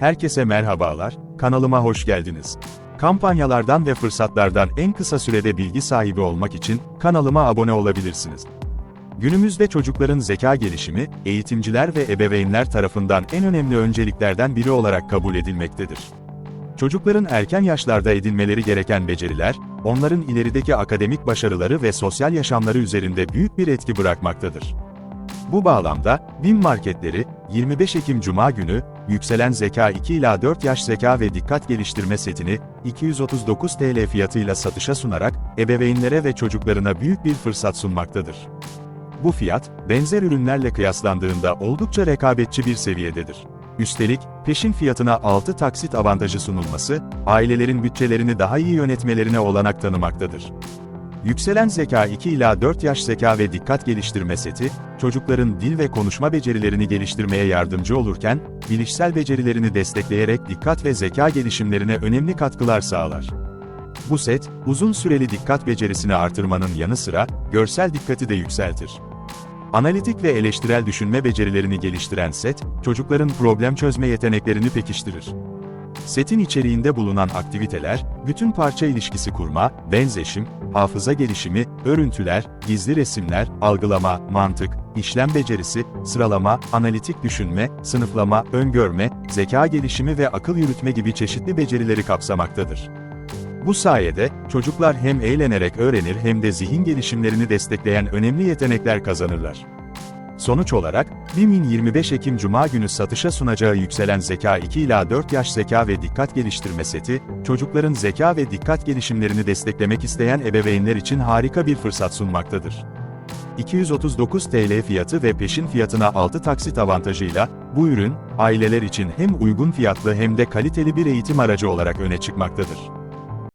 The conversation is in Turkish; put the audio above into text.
Herkese merhabalar, kanalıma hoş geldiniz. Kampanyalardan ve fırsatlardan en kısa sürede bilgi sahibi olmak için kanalıma abone olabilirsiniz. Günümüzde çocukların zeka gelişimi, eğitimciler ve ebeveynler tarafından en önemli önceliklerden biri olarak kabul edilmektedir. Çocukların erken yaşlarda edinmeleri gereken beceriler, onların ilerideki akademik başarıları ve sosyal yaşamları üzerinde büyük bir etki bırakmaktadır. Bu bağlamda, BİM marketleri, 25 Ekim Cuma günü, Yükselen Zeka 2 ila 4 yaş zeka ve dikkat geliştirme setini, 239 TL fiyatıyla satışa sunarak, ebeveynlere ve çocuklarına büyük bir fırsat sunmaktadır. Bu fiyat, benzer ürünlerle kıyaslandığında oldukça rekabetçi bir seviyededir. Üstelik, peşin fiyatına 6 taksit avantajı sunulması, ailelerin bütçelerini daha iyi yönetmelerine olanak tanımaktadır. Yükselen Zeka 2 ila 4 yaş zeka ve dikkat geliştirme seti, çocukların dil ve konuşma becerilerini geliştirmeye yardımcı olurken, bilişsel becerilerini destekleyerek dikkat ve zeka gelişimlerine önemli katkılar sağlar. Bu set, uzun süreli dikkat becerisini artırmanın yanı sıra, görsel dikkati de yükseltir. Analitik ve eleştirel düşünme becerilerini geliştiren set, çocukların problem çözme yeteneklerini pekiştirir. Setin içeriğinde bulunan aktiviteler, bütün parça ilişkisi kurma, benzeşim, hafıza gelişimi, örüntüler, gizli resimler, algılama, mantık, işlem becerisi, sıralama, analitik düşünme, sınıflama, öngörme, zeka gelişimi ve akıl yürütme gibi çeşitli becerileri kapsamaktadır. Bu sayede, çocuklar hem eğlenerek öğrenir hem de zihin gelişimlerini destekleyen önemli yetenekler kazanırlar. Sonuç olarak, BİM'in 25 Ekim Cuma günü satışa sunacağı Yükselen Zeka 2 ila 4 yaş zeka ve dikkat geliştirme seti, çocukların zeka ve dikkat gelişimlerini desteklemek isteyen ebeveynler için harika bir fırsat sunmaktadır. 239 TL fiyatı ve peşin fiyatına 6 taksit avantajıyla, bu ürün, aileler için hem uygun fiyatlı hem de kaliteli bir eğitim aracı olarak öne çıkmaktadır.